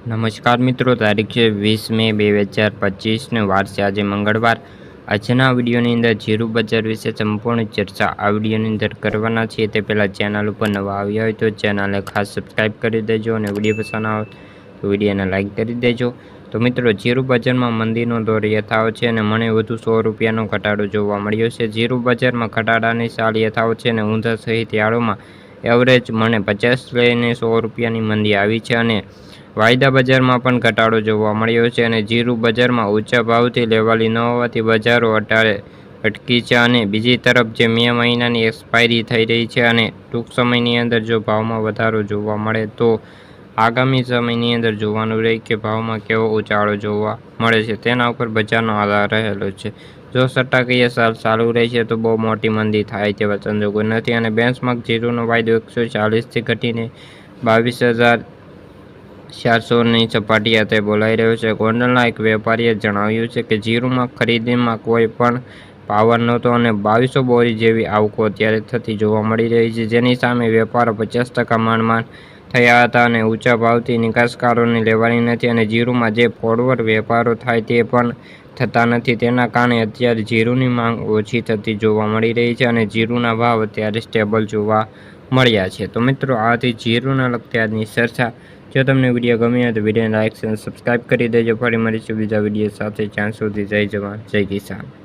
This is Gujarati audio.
નમસ્કાર મિત્રો, તારીખ છે વીસ મે બે હજાર પચીસને વાર છે આજે મંગળવાર. આજના વિડીયોની અંદર જીરું બજાર વિશે સંપૂર્ણ ચર્ચા આ વિડીયોની અંદર કરવાના છીએ. તે પહેલાં ચેનલ ઉપર નવા આવ્યા હોય તો ચેનલને ખાસ સબસ્ક્રાઈબ કરી દેજો અને વીડિયો પસંદ આવે તો વિડીયોને લાઇક કરી દેજો. તો મિત્રો, જીરું બજારમાં મંદીનો દોર યથાવત છે અને મને વધુ સો રૂપિયાનો ઘટાડો જોવા મળ્યો છે. જીરું બજારમાં ઘટાડાની સાલ યથાવત છે અને ઊંધા સહિત યાળોમાં એવરેજ મને પચાસ લઈને સો રૂપિયાની મંદી આવી છે અને વાયદા બજારમાં પણ ઘટાડો જોવા મળ્યો છે અને જીરું બજારમાં ઊંચા ભાવથી લેવાલી ન હોવાથી બજારો અટારે અટકી છે અને બીજી તરફ જે મે મહિનાની એક્સપાયરી થઈ રહી છે અને ટૂંક સમયની અંદર જો ભાવમાં વધારો જોવા મળે તો આગામી સમયની અંદર જોવાનું રહે કે ભાવમાં કેવો ઉચાળો જોવા મળે છે. તેના ઉપર બજારનો આધાર રહેલો છે. જો સટ્ટાકીય સાલ ચાલુ રહેશે તો બહુ મોટી મંદી થાય તેવા સંજોગો નથી અને બેન્ચમાર્ક જીરોનો વાયદો એકસો ચાલીસથી ઘટીને બાવીસ હજાર ચારસોની સપાટી તે બોલાઈ રહ્યો છે. ગોંડલના એક વેપારીએ જણાવ્યું છે કે જીરુમાં ખરીદીમાં કોઈ પણ પાવર નહોતો અને બાવીસો બોરી જેવી આવકો અત્યારે થતી જોવા મળી રહી છે. જેની સામે વેપારો પચાસ ટકા માંડ થયા હતા અને ઊંચા ભાવથી નિકાસકારોને લેવાની નથી અને જીરુમાં જે ફોરવર્ડ વેપારો થાય તે પણ થતા નથી. તેના કારણે અત્યારે જીરુની માંગ ઓછી થતી જોવા મળી રહી છે અને જીરુના ભાવ અત્યારે સ્ટેબલ જોવા મળ્યા છે. તો મિત્રો, આથી જીરુના લગતી આજની ચર્ચા. જો તમને વીડિયો ગમ્યો તો વિડીયોને લાઇક અને સબસ્ક્રાઈબ કરી દેજો. ફરી મળીશું બીજા વીડિયો સાથે. જ્યાં સુધી જય જવાન. જય કિસાન.